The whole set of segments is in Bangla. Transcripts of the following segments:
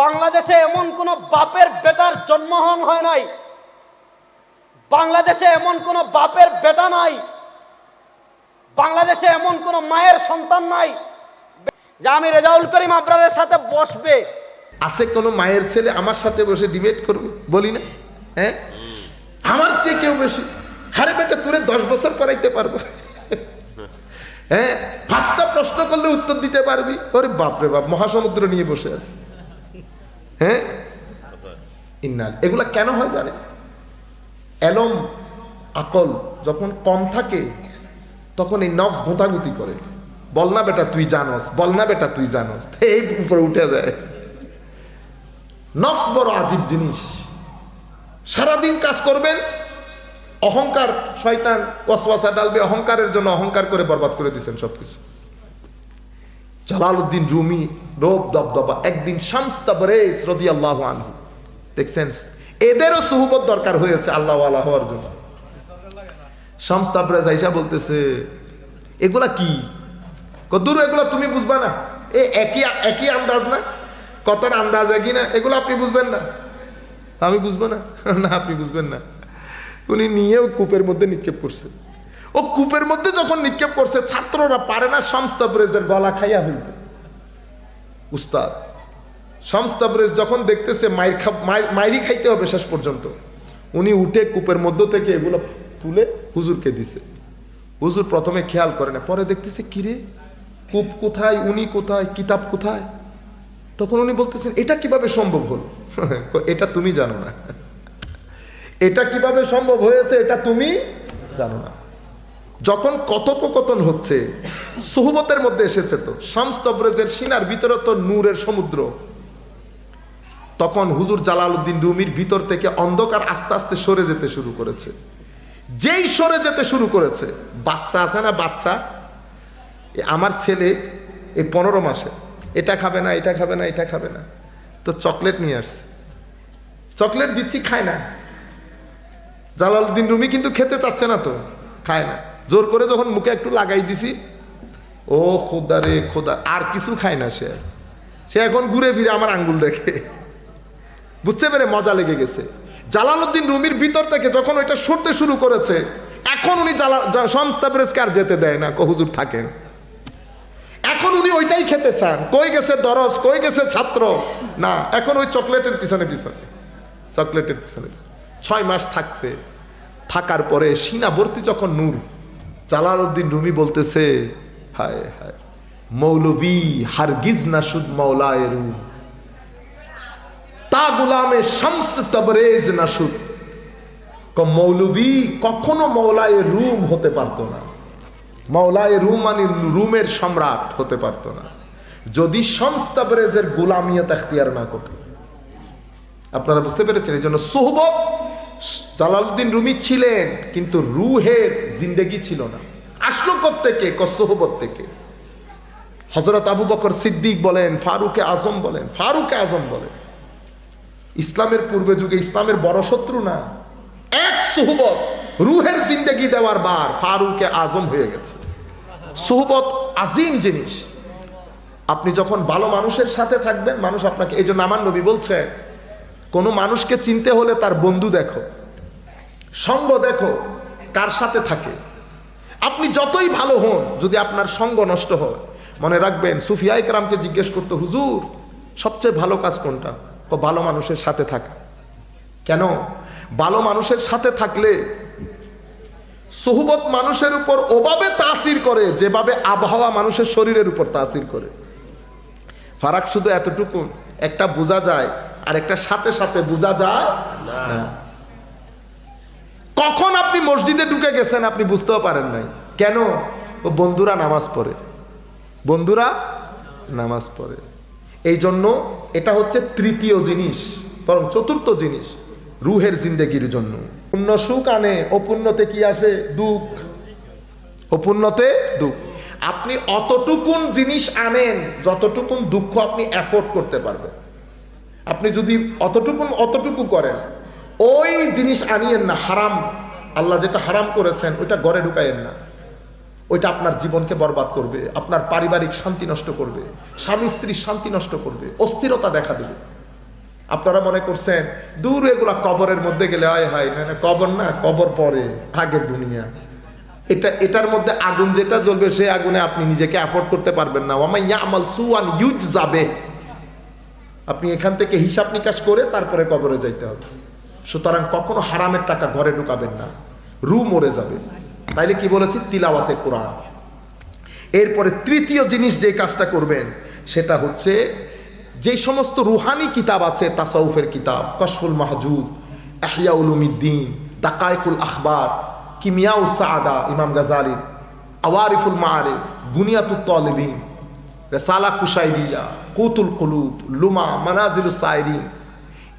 বাংলাদেশে এমন কোন বাপের বেটার জন্মহন হয় নাই। বাংলাদেশে এমন কোন বাপের বেটা নাই। বাংলাদেশে এমন কোন মায়ের সন্তান নাই। যে আমি রেজাউল করিম আবরারের সাথে বসবে। আছে কোনো মায়ের ছেলে আমার সাথে বসে ডিবেট করবে? বলি না। হ্যাঁ? আমার চেয়ে কেউ বেশি? হারে বেটা, তোরে দশ বছর পড়াইতে পারব। হ্যাঁ? পাঁচটা প্রশ্ন করলে উত্তর দিতে পারবি। ওরে বাপরে বাপ, মহাসমুদ্র নিয়ে বসে আছে। হ্যাঁ? ইন্নাল। এগুলা কেন হয় জানে এলম, আকল যখন কম থাকে, তখন এই নফস গোঁতাগুতি করে। বল না বেটা তুই জানস, বল না বেটা তুই জানস। এই উপরে উঠে যায়। নফস বড় আজীব জিনিস। সারাদিন কাজ করবেন, অহংকার, শয়তান, ওয়াসওয়াসা ডালবে, অহংকারের জন্য অহংকার করে বরবাদ করে দিচ্ছেন সবকিছু। জালালউদ্দিন রুমি রোব দবদবা, একদিন তাবরেজ রাদিয়াল্লাহু আনহু। দেখছেন এদেরও সুহবত দরকার হয়েছে আল্লাহ আল্লাহ হওয়ার জন্য। আইসা বলতেছে, এগুলা কি? কদ্দুর এগুলা তুমি বুঝবা না। এ একই একই আন্দাজ না? কতার আন্দাজ একই না? এগুলো আপনি বুঝবেন না? আমি বুঝব না? না, আপনি বুঝবেন না। উনি নিয়েও কূপের মধ্যে নিক্ষেপ করছে। ও কূপের মধ্যে যখন নিক্ষেপ করছে, ছাত্ররা পারে না সংস্তাবরেজের গলা খাইয়া ফেলতে। উস্তাদ সংস্তাবরেজ যখন দেখতেছে মায়ের খা মায়েরই খাইতে হবে শেষ পর্যন্ত। উনি উঠে কূপের মধ্য থেকে এগুলো তুলে হুজুরকে দিছে। হুজুর প্রথমে খেয়াল করে না, পরে দেখতেছে, কিরে? কূপ কোথায়? উনি কোথায়? কিতাব কোথায়? তখন উনি বলতেছেন, এটা কীভাবে সম্ভব হলো? এটা তুমি জানো না। এটা কীভাবে সম্ভব হয়েছে? এটা তুমি জানো না। যখন কথোপকথন হচ্ছে, সোহবতের মধ্যে এসেছে তো শামস্তবরেজের সিনার ভিতরে তো নূরের সমুদ্র। তখন হুজুর জালালউদ্দিন রুমির ভিতর থেকে অন্ধকার আস্তে আস্তে সরে যেতে শুরু করেছে। যেই সরে যেতে শুরু করেছে, বাচ্চা আছে না বাচ্চা? আমার ছেলে এই পনেরো মাসে, এটা খাবে না, এটা খাবে না, এটা খাবে না। তো চকলেট নিয়ে আসছে। চকলেট দিচ্ছি, খায় না। জালালউদ্দিন রুমি কিন্তু খেতে চাচ্ছে না তো, খায় না। জোর করে যখন মুখে একটু লাগাই দিছি, ও খোদা রে, খোদা, আর কিছু খায় না সে। সে এখন ঘুরে ফিরে আমার আঙ্গুল দেখে। বুঝতে পেরে মজা লেগে গেছে। জালালউদ্দিন রুমির ভিতর থেকে যখন ওইটা সরতে শুরু করেছে, এখন উনি সংস্থা আর যেতে দেয় না কহুজুর থাকেন। এখন উনি ওইটাই খেতে চান। কই গেছে দরজ, কই গেছে ছাত্র? না, এখন ওই চকলেটের পিছনে পিছনে। চকলেটের পিছনে। পিছনে। ছয় মাস থাকছে। থাকার পরে সিনাবর্তী যখন নূর জালালউদ্দিন রুমি বলতেছে, হায় হায়, মৌলবী হারগিজ না সুদ মৌলায় রুম। তা গুলামে শামস তবরেজ না সুদ মৌলবী কখনো মৌলায় রুম হতে পারতো না। মৌলায় রুম মানে রুমের সম্রাট হতে পারতো না। যদি সংস্তাবরেজের গোলামিয়ত এখতিয়ার না করত। আপনারা বুঝতে পেরেছেন? এই জন্য সোহবত জালালউদ্দিন রুমি ছিলেন, কিন্তু রুহের জিন্দেগি ছিল না। আসলো থেকে সোহবত থেকে। হজরত আবু বকর সিদ্দিক বলেন, ফারুকে আজম বলেন, ফারুকে আজম বলেন, ইসলামের পূর্বে যুগে ইসলামের বড় শত্রু না। এক সোহবত রুহের জিন্দেগি দেওয়ার বার ফারুকে আজম হয়ে গেছে। সোহবত আজিম জিনিস। আপনি যখন ভালো মানুষের সাথে থাকবেন, মানুষ আপনাকে, এই জন্য আমার নবী বলছে, কোনো মানুষকে চিনতে হলে তার বন্ধু দেখো, সঙ্গ দেখো কার সাথে থাকে? আপনি যতই ভালো হন, যদি আপনার সঙ্গ নষ্ট হয়, মনে রাখবেন, সুফিয়া ইকরামকে জিজ্ঞেস করতো, হুজুর, সবচেয়ে ভালো কাজ কোনটা? ও ভালো মানুষের সাথে থাকা। কেন? ভালো মানুষের সাথে থাকলে সোহবত মানুষের উপর ওভাবে তাসির করে, যেভাবে আবহাওয়া মানুষের শরীরের উপর তাসির করে। ফারাক শুধু এতটুকু একটা বোঝা যায় আর একটা সাথে সাথে বোঝা যায় না। কখন আপনি মসজিদে ঢুকে গেছেন আপনি বুঝতেও পারেন নাই। কেন? ও বন্ধুরা নামাজ পড়ে। বন্ধুরা নামাজ পড়ে। এই জন্য এটা হচ্ছে তৃতীয় জিনিস, বরং চতুর্থ জিনিস, রুহের জিন্দেগির জন্য। পুণ্য সুখ আনে অপুণ্যতে কি আসে? দুঃখ। অপুণ্যতে দুঃখ। আপনি অতটুকুন জিনিস আনেন, যতটুকুন দুঃখ আপনি অ্যাফোর্ড করতে পারবেন। আপনি যদি অতটুকুন অতটুকু করেন ওই জিনিস আনিয়েন না, হারাম। আল্লাহ যেটা হারাম করেছেন, ওইটা ঘরে ঢুকাইয়েন না। ওইটা আপনার জীবনকে বরবাদ করবে, আপনার পারিবারিক শান্তি নষ্ট করবে, স্বামী স্ত্রীর শান্তি নষ্ট করবে, অস্থিরতা দেখা দেবে। আপনারা মনে করছেন, দূর এগুলা কবরের মধ্যে গেলে হয় হয়, না কবর না, কবর পরে, আগের দুনিয়া। এটা, এটার মধ্যে আগুন যেটা জ্বলবে সেই আগুনে আপনি নিজেকে অ্যাফোর্ড করতে পারবেন না। ওয়ামাই ইয়ামাল সুয়ান ইউজ যাবে আপনি এখান থেকে হিসাব নিকাশ করে তারপরে কবরে যাইতে হবে। সুতরাং কখনো হারামের টাকা ঘরে ঢুকাবেন না। রু মরে যাবে। তাইলে কি বলেছি? তিলাওয়াতে কোরআন। এরপরে তৃতীয় জিনিস যে কাজটা করবেন, সেটা হচ্ছে যে সমস্ত রুহানি কিতাব আছে, তাসাউফের কিতাব, কশফুল মাহজুব আহিয়া উলুমিদ্দিন তাকায়কুল আখবার, কিমিয়াউ সাদা ইমাম গাজালি, আওয়ারিফুল মারিফ বুনিয়াতুত তলিবিন, রেসালা কুসাইরিয়া কুতুল কুলুব, লুমা, মানাজিলুস সাইরিন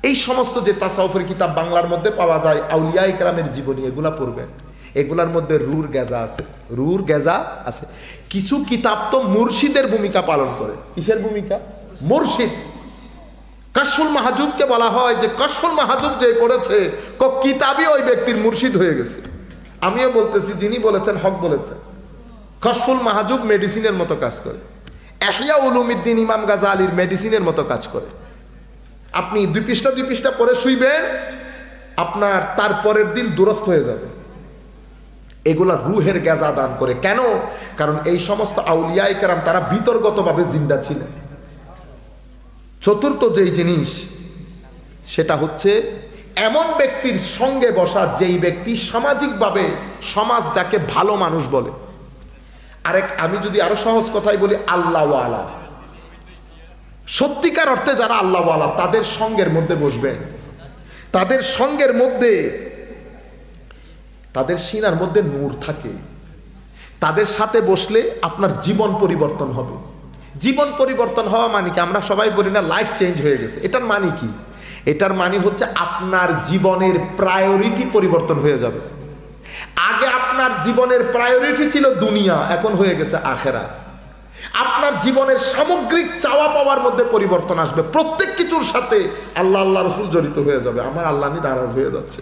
এই সমস্ত যে তাসাউফের কিতাব বাংলার মধ্যে পাওয়া যায় আউলিয়া ইকরামের জীবনী, এগুলা পড়বেন। এগুলার মধ্যে রুর গেজা আছে। রুর গেজা আছে। কিছু কিতাব তো মুর্শিদের ভূমিকা পালন করে। কিসের ভূমিকা? মুর্শিদ। কাশফুল মাহাজুবকে বলা হয় যে, কাশফুল মাহাজুব যে পড়েছে ক কিতাবই ওই ব্যক্তির মুর্শিদ হয়ে গেছে। আমিও বলতেছি, যিনি বলেছেন, হক বলেছেন। কশফুল মাহাজুব মেডিসিনের মতো কাজ করে। এহিয়া উলুমিদ্দিন ইমাম গাজা আলীর মেডিসিনের মতো কাজ করে। আপনি দুই পৃষ্ঠা দুই পৃষ্ঠা পরে শুইবেন, আপনার তারপরের দিন দুরস্থ হয়ে যাবে। এগুলা রুহের গেজা দান করে। কেন? কারণ এই সমস্ত আউলিয়াই কেরাম তারা বিতর্গতভাবে জিন্দা ছিলেন। চতুর্থ যেই জিনিস, সেটা হচ্ছে এমন ব্যক্তির সঙ্গে বসা যেই ব্যক্তি সামাজিকভাবে সমাজ যাকে ভালো মানুষ বলে। আরেক, আমি যদি আরও সহজ কথাই বলি, আল্লাহওয়ালা। সত্যিকার অর্থে যারা আল্লাহওয়ালা, তাদের সঙ্গের মধ্যে বসবেন তাদের সঙ্গের মধ্যে, তাদের সিনার মধ্যে নূর থাকে। তাদের সাথে বসলে আপনার জীবন পরিবর্তন হবে। জীবন পরিবর্তন হওয়া মানে কি? আমরা সবাই বলি না লাইফ চেঞ্জ হয়ে গেছে। এটার মানে কি? এটার মানে হচ্ছে আপনার জীবনের প্রায়োরিটি পরিবর্তন হয়ে যাবে। আগে আপনার জীবনের প্রায়োরিটি ছিল দুনিয়া, এখন হয়ে গেছে আখেরা আপনার জীবনের সামগ্রিক চাওয়া পাওয়ার মধ্যে পরিবর্তন আসবে। প্রত্যেক কিছুর সাথে আল্লাহ আল্লাহ রসুল জড়িত হয়ে যাবে। আমার আল্লাহ নারাজ হয়ে যাচ্ছে।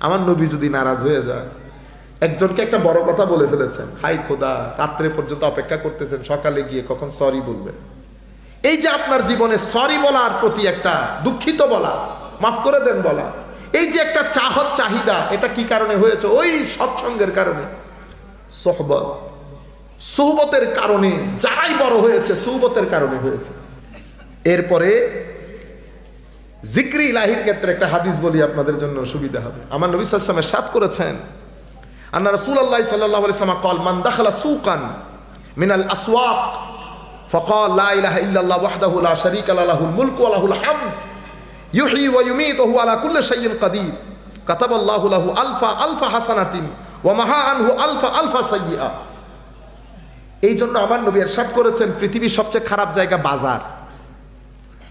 আমার নবী যদি নারাজ হয়ে যায়। একজনকে একটা বড় কথা বলে ফেলেছেন। হাই খোদা, রাত্রে পর্যন্ত অপেক্ষা করতেছেন, সকালে গিয়ে কখন সরি বলবেন? এই যে আপনার জীবনে সরি বলার প্রতি একটা দুঃখিত বলা, মাফ করে দেন বলা, এই যে একটা চাহত চাহিদা, এটা কি কারণে হয়েছে? ওই সৎসঙ্গের কারণে। সোহবত। সোহবতের কারণে যারাই বড় হয়েছে সোহবতের কারণে হয়েছে এরপরে জিক্রি ইলাহির ক্ষেত্রে একটা হাদিস বলি আপনাদের জন্য সুবিধা হবে আমার নবী সাল্লামের সাত করেছেন আন্না রাসূলুল্লাহ সাল্লাল্লাহু আলাইহি ওয়াসাল্লাম قال من دخل سوقا من الاسواق فقال لا اله الا الله وحده لا شريك له له الملك وله الحمد يحيي ويميت وهو على كل شيء قدير كتب الله له الف الف حسنه ومحى عنه الف الف سيئه এই জন্য আমার নবী এরশাদ করেছেন, পৃথিবীর সবচেয়ে খারাপ জায়গা বাজার।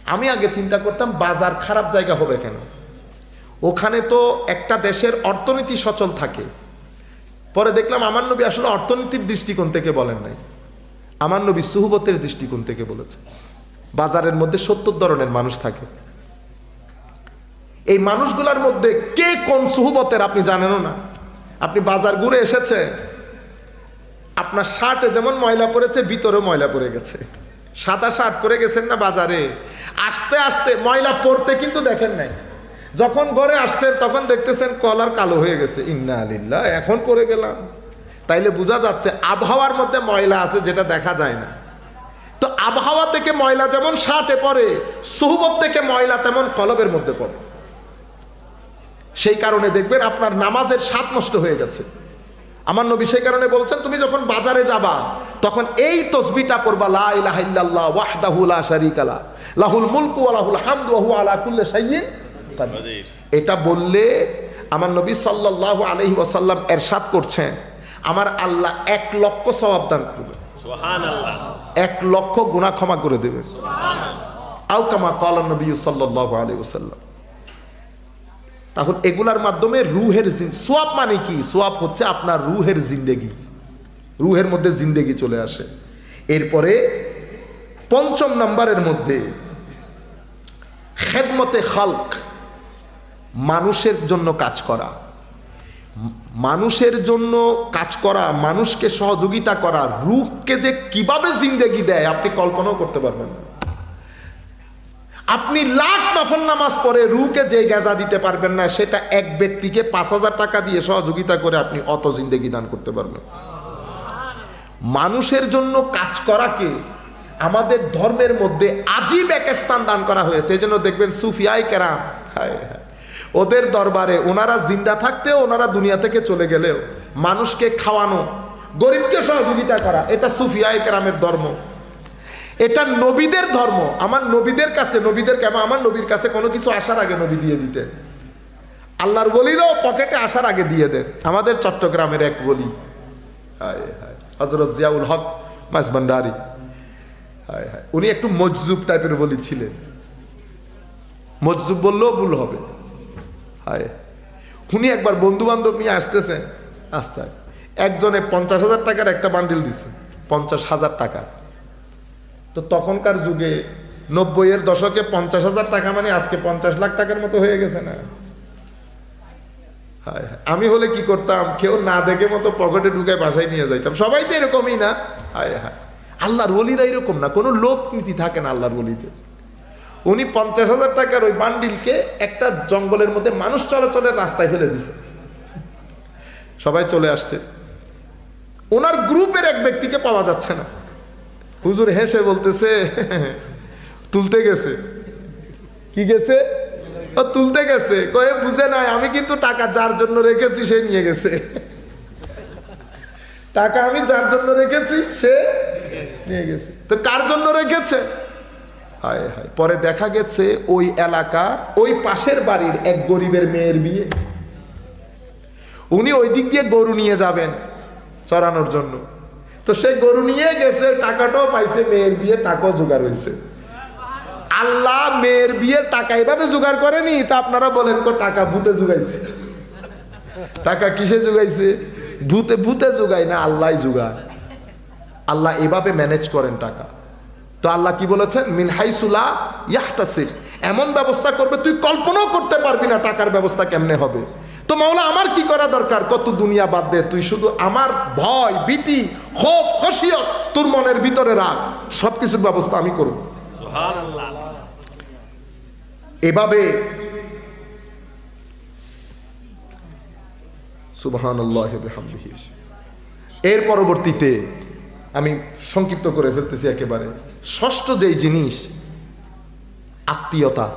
আমি আগে চিন্তা করতাম, বাজার খারাপ জায়গা হবে কেন? ওখানে তো একটা দেশের অর্থনীতি সচল থাকে। পরে দেখলাম আমার নবী আসলে অর্থনীতির দৃষ্টিকোণ থেকে বলেন নাই। আমার নবী সুহবতের দৃষ্টিকোণ থেকে বলেছে বাজারের মধ্যে সত্তর ধরনের মানুষ থাকে। এই মানুষগুলোর মধ্যে কে কোন সুহবতের আপনি জানেনও না। আপনি বাজার ঘুরে এসেছে আপনার শার্টে যেমন ময়লা পড়েছে ভিতরে ময়লা পড়ে গেছে। সাদা শার্ট পরে গেছেন না বাজারে? আস্তে আস্তে ময়লা পড়তে কিন্তু দেখেন নাই। যখন ঘরে আসছেন, তখন দেখতেছেন কলার কালো হয়ে গেছে। ইন্না আলিল্লাহ এখন পরে গেলাম। তাইলে বোঝা যাচ্ছে আবহাওয়ার মধ্যে ময়লা আছে যেটা দেখা যায় না। তো আবহাওয়া থেকে ময়লা যেমন শার্টে পড়ে, সুহবত থেকে ময়লা তেমন কলবের মধ্যে পড়ে। সেই কারণে দেখবেন আপনার নামাজের স্বাদ নষ্ট হয়ে গেছে। আমার নবী সেই কারণে বলছেন তুমি যখন বাজারে যাবা তখন এই তসবিটা পড়বা লা ইলাহা ইল্লাল্লাহ ওয়াহদাহু লা শারীকা লা লাহুল মুলকু ওয়া লাহুল হামদু ওয়া হুয়া আলা কুল্লি শাইইন কাদির। এটা বললে আমার নবী সাল্লাল্লাহু আলাইহি ওয়াসাল্লাম এরশাদ করছেন আমার আল্লাহ এক লক্ষ সওয়াব দান করবে। এক লক্ষ গুনাহ ক্ষমা করে দেবে। আও কামা ক্বালা নবী সাল্লাল্লাহু আলাইহি ওয়াসাল্লাম। তাহলে এগুলার মাধ্যমে রুহের সোয়াব মানে কি? সোয়াব হচ্ছে আপনার রুহের জিন্দেগি। রুহের মধ্যে জিন্দেগি চলে আসে। এরপরে পঞ্চম নাম্বারের মধ্যে খেদমতে খালক। মানুষের জন্য কাজ করা। মানুষের জন্য কাজ করা, মানুষকে সহযোগিতা করা, রুহকে যে কীভাবে জিন্দেগি দেয়, আপনি কল্পনাও করতে পারবেন না। আপনি লাখ নফল নামাজ পড়ে রুকে যে গেজা দিতে পারবেন না, সেটা এক ব্যক্তিকে পাঁচ হাজার টাকা দিয়ে সহযোগিতা করে আপনি অত জিন্দেগি দান করতে পারবেন। মানুষের জন্য কাজ করাকে আমাদের ধর্মের মধ্যে আজীব এক স্থান দান করা হয়েছে। এই জন্য দেখবেন সুফিয়াই কেরাম। ওদের দরবারে ওনারা জিন্দা থাকতেও ওনারা দুনিয়া থেকে চলে গেলেও মানুষকে খাওয়ানো, গরিবকে সহযোগিতা করা, এটা সুফিয়াই কেরামের ধর্ম। এটা নবীদের ধর্ম। আমার নবীদের কাছে নবীদের কেমন আমার নবীর কাছে কোনো কিছু আসার আগে নবী দিয়ে দিতে আল্লাহর বলিরও পকেটে আসার আগে দিয়ে দেন। আমাদের চট্টগ্রামের এক বলি হজরত জিয়াউল হক মাস ভান্ডারি হায় হায়। উনি একটু মজজুব টাইপের বলি ছিলেন। মজজুব বললেও ভুল হবে। হায়। উনি একবার বন্ধু বান্ধব নিয়ে আসতেছেন আস্তায় একজনে পঞ্চাশ হাজার টাকার একটা বান্ডিল দিছে। পঞ্চাশ হাজার টাকা। তো তখনকার যুগে নব্বইয়ের দশকে পঞ্চাশ হাজার টাকা মানে আজকে পঞ্চাশ লাখ টাকার মতো হয়ে গেছে না। আমি হলে কি করতাম? কেউ না দেখে মতো পকেটে ঢুকে বাসায় নিয়ে যাইতাম। সবাই তো এরকমই না? হায় হায়। আল্লাহর বলিরা এরকম না। কোনো লোক নীতি থাকে না আল্লাহর বলিতে উনি পঞ্চাশ হাজার টাকার ওই বান্ডিলকে একটা জঙ্গলের মধ্যে মানুষ চলাচলের রাস্তায় ফেলে দিছে। সবাই চলে আসছে। ওনার গ্রুপের এক ব্যক্তিকে পাওয়া যাচ্ছে না। হুজুর হেসে বলতেছে, তুলতে গেছে। কি গেছে? ও, তুলতে গেছে। কয়ে, বুঝে নাই, আমি কিন্তু টাকা যার জন্য রেখেছি, সে নিয়ে গেছে। টাকা আমি যার জন্য রেখেছি, সে নিয়ে গেছে। তো কার জন্য রেখেছে? হায় হায়। পরে দেখা গেছে, ওই এলাকা, ওই পাশের বাড়ির এক গরিবের মেয়ের বিয়ে। উনি ওই দিক দিয়ে গরু নিয়ে যাবেন চড়ানোর জন্য। তো সে গরু নিয়ে গেছে, টাকাটাও পাইছে, মেয়ের বিয়ে টাকাও জোগাড় হয়েছে। আল্লাহ মেয়ের বিয়ের টাকা এভাবে জোগাড় করেনি, তা আপনারা বলেন কো, টাকা ভূতে জোগাইছে। টাকা কিসে জোগাইছে? ভূতে ভূতে জোগায় না, আল্লাহ জোগায়। আল্লাহ এভাবে ম্যানেজ করেন টাকা। তো আল্লাহ কি বলেছেন? মিনহাইসুলা ইয়াহতাসির এমন ব্যবস্থা করবে, তুই কল্পনাও করতে পারবি না টাকার ব্যবস্থা কেমনে হবে। তো মাওলা আমার কি করা দরকার? কত দুনিয়া বাদ দে তুই শুধু আমার ভয় ভীতি খোফ খসিয়ত তোর মনের ভিতরে রাখ। সবকিছুর ব্যবস্থা আমি করব। এভাবে সুবহান এর পরবর্তীতে আমি সংক্ষিপ্ত করে ফেলতেছি একেবারে। ষষ্ঠ যেই জিনিস আত্মীয়তা।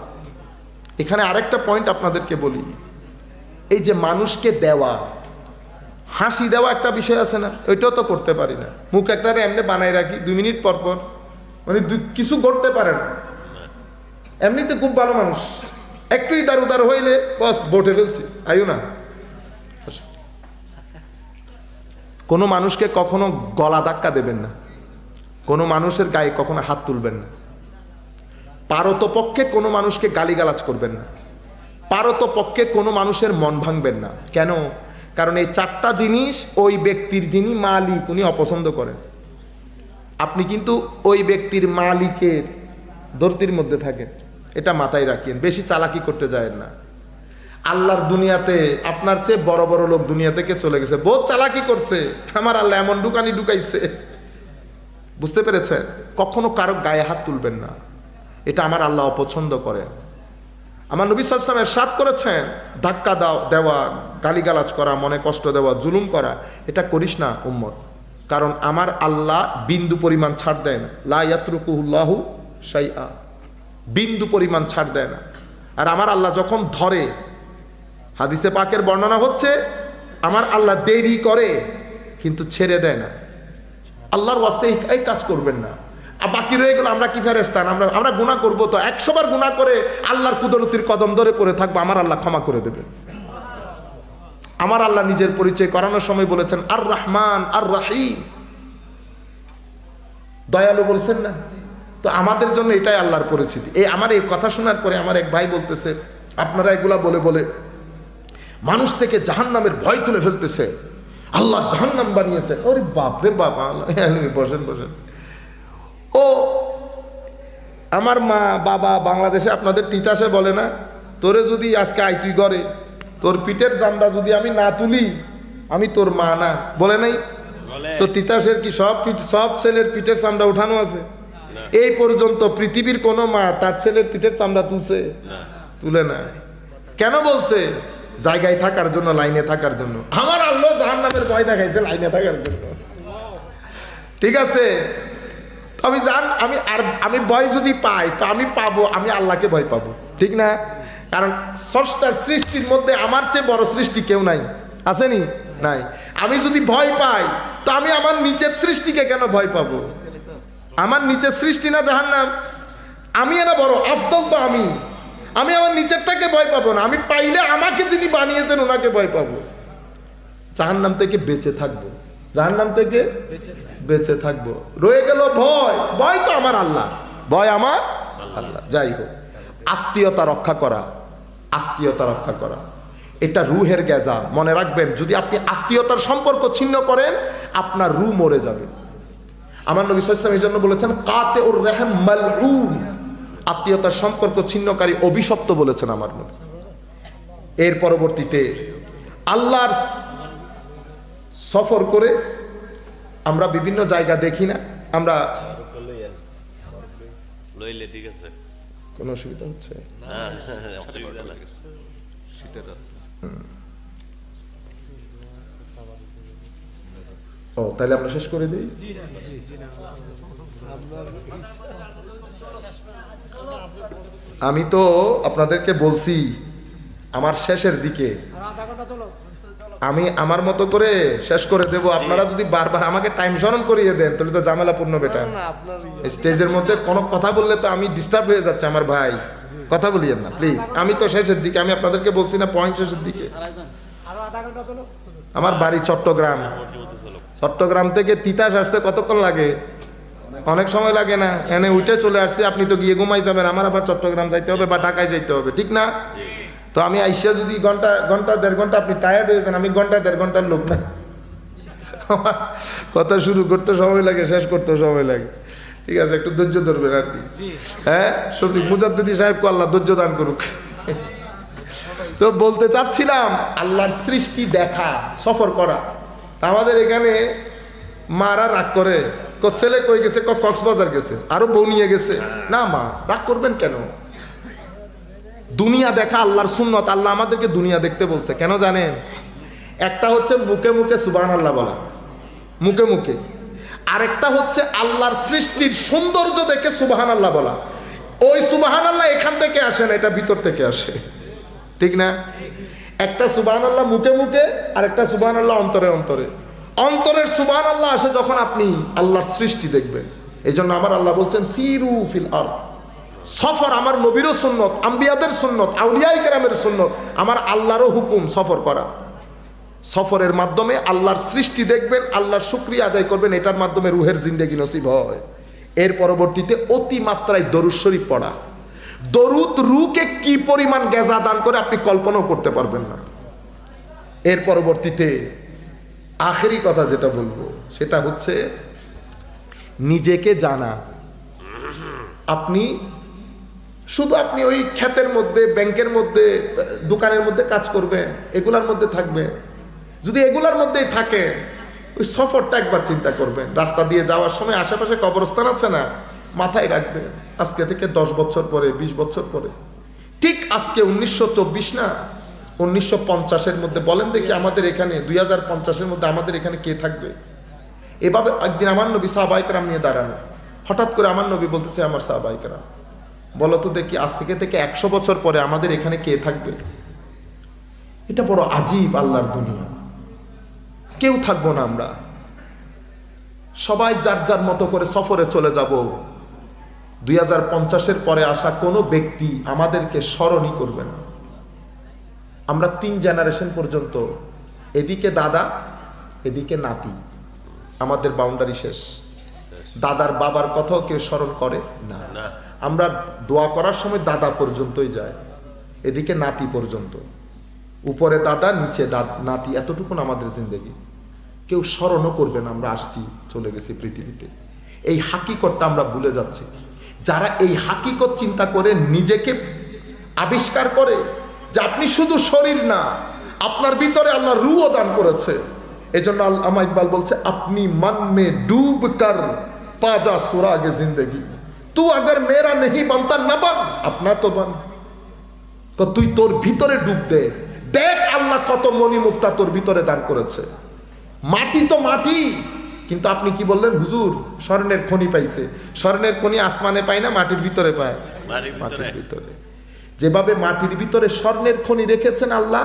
এখানে আরেকটা পয়েন্ট আপনাদেরকে বলি। এই যে মানুষকে দেওয়া, হাসি দেওয়া একটা বিষয় আছে না, ওইটাও তো করতে পারি না। মুখ একটা এমনি বানাই রাখি, দুই মিনিট পর পর মানে কিছু করতে পারে না। এমনিতে খুব ভালো মানুষ। একটু ইদার উদার হইলে, বস বটে ফেলছি, আইও না। কোনো মানুষকে কখনো গলা ধাক্কা দেবেন না। কোনো মানুষের গায়ে কখনো হাত তুলবেন না। পারতপক্ষে কোনো মানুষকে গালিগালাজ করবেন না। পারতপক্ষে কোনো মানুষের মন ভাঙবেন না। কেন? কারণ এই চারটা জিনিস ওই ব্যক্তির যিনি মালিক, উনি অপছন্দ করেন। আপনি কিন্তু ওই ব্যক্তির মালিকের দর্তির মধ্যে থাকেন। এটা মাথায় রাখেন, বেশি চালাকি করতে যায় না। আল্লাহর দুনিয়াতে, আপনার চেয়ে বড় বড় লোক দুনিয়া থেকে চলে গেছে। বহুত চালাকি করছে। আমার আল্লাহ এমন ডুকানি ঢুকাইছে। বুঝতে পেরেছেন? কখনো কারও গায়ে হাত তুলবেন না। এটা আমার আল্লাহ অপছন্দ করেন। আমার নবী সালামের সাত করেছেন, ধাক্কা দাও, দেওয়া, গালিগালাজ করা, মনে কষ্ট দেওয়া, জুলুম করা, এটা করিস না উম্মত। কারণ আমার আল্লাহ বিন্দু পরিমাণ ছাড় দেয় না। ইয়াতরুকুহুল্লাহু শাইআ। বিন্দু পরিমাণ ছাড় দেয় না। আর আমার আল্লাহ যখন ধরে, হাদিসে পাকের বর্ণনা হচ্ছে, আমার আল্লাহ দেরি করে, কিন্তু ছেড়ে দেয় না। আল্লাহর ওয়াস্তে এই কাজ করবেন না। আর বাকি রয়ে গেল আমরা কি ফেরেস্তান আমরা আমরা গুণা করব তো। একশোবার গুণা করে আল্লাহর কুদরতির কদম ধরে পড়ে থাকব আমার আল্লাহ ক্ষমা করে দেবে। আমার আল্লাহ নিজের পরিচয় করানোর সময় বলেছেন আর রহমান আর রাহিম দয়ালু বলছেন না? তো আমাদের জন্য এটাই আল্লাহর পরিচিতি। এই আমার এই কথা শোনার পরে আমার এক ভাই বলতেছে আপনারা এগুলা বলে বলে মানুষ থেকে জাহান্নামের ভয় তুলে ফেলতেছে। আল্লাহ জাহান্নাম বানিয়েছে। ওরে বাপরে বাপ আল্লাহ, বসেন বসেন। ও আমার মা বাবা বাংলাদেশে আপনাদের তিতাসে বলে না? তোরে যদি আজকে আই তুই করে তোর পিঠের জামটা যদি আমি না তুলি আমি তোর মা না। বলে নাই? তো তিতাসের কি সব পিঠ সব ছেলের পিঠের চামড়া উঠানো আছে? এই পর্যন্ত পৃথিবীর কোন মা তার ছেলের পিঠের চামড়া তুলছে? তুলে না। কেন বলছে? জায়গায় থাকার জন্য লাইনে থাকার জন্য। আমার আল্লাহ জাহান নামের ভয় দেখাইছে লাইনে থাকার জন্য। ঠিক আছে? আমি জান, আমি আর, আমি ভয় যদি পাই, তো আমি পাবো, আমি আল্লাহকে ভয় পাবো। ঠিক না? কারণ ষষ্ঠার সৃষ্টির মধ্যে আমার চেয়ে বড় সৃষ্টি কেউ নাই। আসেনি নাই। আমি যদি ভয় পাই, তো আমি আমার নিচের সৃষ্টিকে কেন ভয় পাবো? আমার নিচের সৃষ্টি না জাহান্নাম? আমি এরা বড়, আফদল তো আমি। আমি আমার নিচেরটাকে ভয় পাবো না। আমি পাইলে আমাকে যিনি বানিয়েছেন, ওনাকে ভয় পাবো। জাহান্নাম থেকে বেঁচে থাকব। জাহান্নাম থেকে বেঁচে থাকব। রয়ে গেল ভয়। ভয় তো আমার আল্লাহ। ভয় আমার আল্লাহ। যাই হোক, আত্মীয়তা রক্ষা করা, আত্মীয়তা রক্ষা করা। এটা রুহের গেজা। মনে রাখবেন, যদি আপনি আত্মীয়তার সম্পর্ক ছিন্ন করেন, আপনার রু মরে যাবে। আমার নবী এই জন্য বলেছেন কাতে ওর রেহেম আত্মীয়তার সম্পর্ক ছিন্নকারী অভিশপ্ত বলেছেন আমার নবী। এর পরবর্তীতে আল্লাহর সফর করে আমরা বিভিন্ন জায়গা দেখি না আমরা কোনো অসুবিধা হচ্ছে হ্যাঁ, অসুবিধা নাই। ও তাহলে আমরা শেষ করে দিই আমি তো আপনাদেরকে বলছি আমার শেষের দিকে আমি আমার মতো করে শেষ করে দেব। আপনারা যদি বারবার আমাকে টাইম স্মরণ করিয়ে দেন তাহলে তো ঝামেলাপূর্ণ বেটা। স্টেজের মধ্যে কোনো কথা বললে তো আমি ডিস্টার্ব হয়ে যাচ্ছে আমার ভাই। কথা বলিয়েন না প্লিজ আমি তো শেষের দিকে আমি আপনাদেরকে বলছি না পয়েন্ট শেষের দিকে। আমার বাড়ি চট্টগ্রাম। চট্টগ্রাম থেকে তিতাস আসতে কতক্ষণ লাগে? অনেক সময় লাগে না। এনে উঠে চলে আসছি আপনি তো গিয়ে ঘুমাই যাবেন। আমার আবার চট্টগ্রাম যাইতে হবে বা ঢাকায় যাইতে হবে ঠিক না? তো আমি আইসা যদি ঘণ্টা ঘণ্টা দেড় ঘণ্টা আপনি টায়ার্ড হয়ে যান আমি ঘণ্টা দেড় ঘণ্টার লোক না। কথা শুরু করতে সময় লাগে শেষ করতে সময় লাগে। ঠিক আছে একটু ধৈর্য ধরবেন আর কি। হ্যাঁ শফিক মুজাদ্দিদি সাহেবকে আল্লাহ ধৈর্য দান করুক। তো বলতে চাচ্ছিলাম আল্লাহর সৃষ্টি দেখা সফর করা। আমাদের এখানে মারা রাগ করে ক ছেলে কই গেছে ক কক্সবাজার গেছে আরও বউ নিয়ে গেছে। না মা রাগ করবেন কেন? দুনিয়া দেখা, আল্লাহর সুন্নত, আল্লাহ আমাদেরকে দুনিয়া দেখতে বলছে। কেন জানেন? একটা হচ্ছে মুখে মুখে সুবান আল্লাহ বলা। মুখে মুখে। আরেকটা হচ্ছে আল্লাহর সৃষ্টির সৌন্দর্য দেখে সুবাহান আল্লাহ বলা। ওই সুবাহান আল্লাহ এখান থেকে আসে না, এটা ভিতর থেকে আসে। ঠিক না? একটা সুবাহান আল্লাহ মুখে মুখে আর একটা সুবাহান আল্লাহ অন্তরে অন্তরে। অন্তরের সুবাহান আল্লাহ আসে যখন আপনি আল্লাহর সৃষ্টি দেখবেন। এই জন্য আমার আল্লাহ বলছেন, সিরু ফিল আর সফর আমার নবীরও সুন্নত, আম্বিয়াদের সুন্নত আউলিয়াই কেরামের সুন্নত। আমার আল্লাহরও হুকুম সফর করা। সফরের মাধ্যমে আল্লাহর সৃষ্টি দেখবেন, আল্লাহর শুক্রিয়া আদায় করবেন, এটার মাধ্যমে রুহের জিন্দেগি নসিব হয়। এর পরবর্তীতে অতি মাত্রায় দরুদ শরীফ পড়া। দরুদ রুকে কি পরিমাণ গেজা দান করে আপনি কল্পনাও করতে পারবেন না। এর পরবর্তীতে আখেরি কথা যেটা বলব, সেটা হচ্ছে, নিজেকে জানা। আপনি শুধু আপনি ওই ক্ষেতের মধ্যে, ব্যাংকের মধ্যে, দোকানের মধ্যে কাজ করবে এগুলার মধ্যে থাকবে। যদি এগুলার মধ্যেই থাকে, ওই সফরটা একবার চিন্তা করবেন। রাস্তা দিয়ে যাওয়ার সময় আশেপাশে কবরস্থান আছে না? মাথায় রাখবে আজকে থেকে দশ বছর পরে ২০ বছর পরে। ঠিক আজকে উনিশশো চব্বিশ না? উনিশশো পঞ্চাশের মধ্যে, বলেন দেখি আমাদের এখানে, দুই হাজার পঞ্চাশের মধ্যে আমাদের এখানে কে থাকবে? এভাবে একদিন আমার নবী সাহবাইকরাম নিয়ে দাঁড়ানো হঠাৎ করে আমার নবী বলতেছে, আমার সাহবাইকরাম বলো তো দেখি, আজ থেকে থেকে একশো বছর পরে আমাদের এখানে কে থাকবে? এটা বড় আজীব আল্লাহর দুনিয়া। কেউ থাকব না আমরা। সবাই যার যার মতো করে সফরে চলে যাব। দুই হাজার পঞ্চাশের পরে আসা কোনো ব্যক্তি আমাদেরকে স্মরণই করবে না। আমরা তিন জেনারেশন পর্যন্ত এদিকে দাদা, এদিকে নাতি। আমাদের বাউন্ডারি শেষ। দাদার বাবার কথাও কেউ স্মরণ করে না। না। আমরা দোয়া করার সময় দাদা পর্যন্তই যায়, এদিকে নাতি পর্যন্ত। উপরে দাদা, নিচে নাতি, এতটুকুন আমাদের জিন্দগি। কেউ স্মরণও করবে না আমরা আসছি, চলে গেছি পৃথিবীতে। এই হাকিকতটা আমরা ভুলে যাচ্ছি। যারা এই হাকিকত চিন্তা করে নিজেকে আবিষ্কার করে যে আপনি শুধু শরীর না, আপনার ভিতরে আল্লাহ রুও দান করেছে। এই এজন্য আল্লামা ইকবাল বলছে, আপনি মন মে ডুব কর, পাজা সুরাগে জিন্দগি। তু আগার মেয়েরা নেহি বানতা না বান আপনা তো বান তো তুই তোর ভিতরে ডুব দে দেখ আল্লাহ কত মনি মুক্তা তোর ভিতরে দান করেছে মাটি তো মাটি কিন্তু আপনি কি বললেন? হুজুর স্বর্ণের খনি পাইছে। স্বর্ণের খনি আসমানে পায় না মাটির ভিতরে পায়? মাটির ভিতরে। যেভাবে মাটির ভিতরে স্বর্ণের খনি রেখেছেন আল্লাহ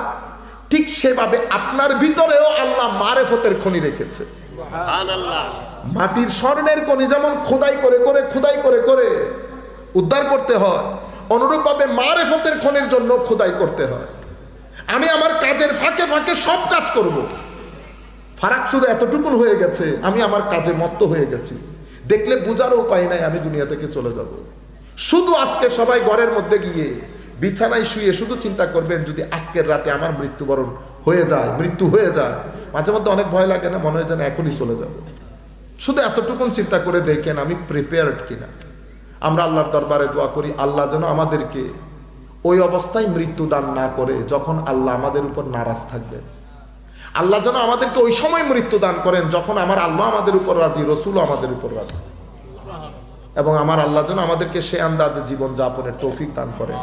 ঠিক সেভাবে আপনার ভিতরেও আল্লাহ মারেফতের খনি রেখেছে। আল্লাহ মাটির স্বর্ণের খনি যেমন খোদাই করে করে, খোদাই করে করে উদ্ধার করতে হয়, অনুরূপভাবে মারেফতের খনির জন্য খোদাই করতে হয়। আমি আমার কাজের ফাঁকে ফাঁকে সব কাজ করব। ফারাক শুধু এতটুকুন হয়ে গেছে, আমি আমার কাজে মত্ত হয়ে গেছি। দেখলে বুঝারও উপায় নাই, আমি দুনিয়া থেকে চলে যাব। শুধু আজকে সবাই ঘরের মধ্যে গিয়ে বিছানায় শুয়ে শুধু চিন্তা করবেন, যদি আজকের রাতে আমার মৃত্যুবরণ হয়ে যায়, মৃত্যু হয়ে যায়। মাঝে মধ্যে অনেক ভয় লাগে না, মনে হয় যেন এখনই চলে যাব। শুধু এতটুকুন চিন্তা করে দেখেন আমি প্রিপেয়ার্ড কিনা। আমরা আল্লাহর দরবারে দোয়া করি, আল্লাহ যেন আমাদেরকে ওই অবস্থায় মৃত্যু দান না করে যখন আল্লাহ আমাদের উপর নারাজ থাকবেন। আল্লাহ যেন আমাদেরকে ওই সময় মৃত্যু দান করেন যখন আমার আল্লাহ আমাদের উপর রাজি রসুল আমাদের উপর রাজি। এবং আমার আল্লাহ যেন আমাদেরকে সে আন্দাজে জীবন যাপনের তৌফিক দান করেন।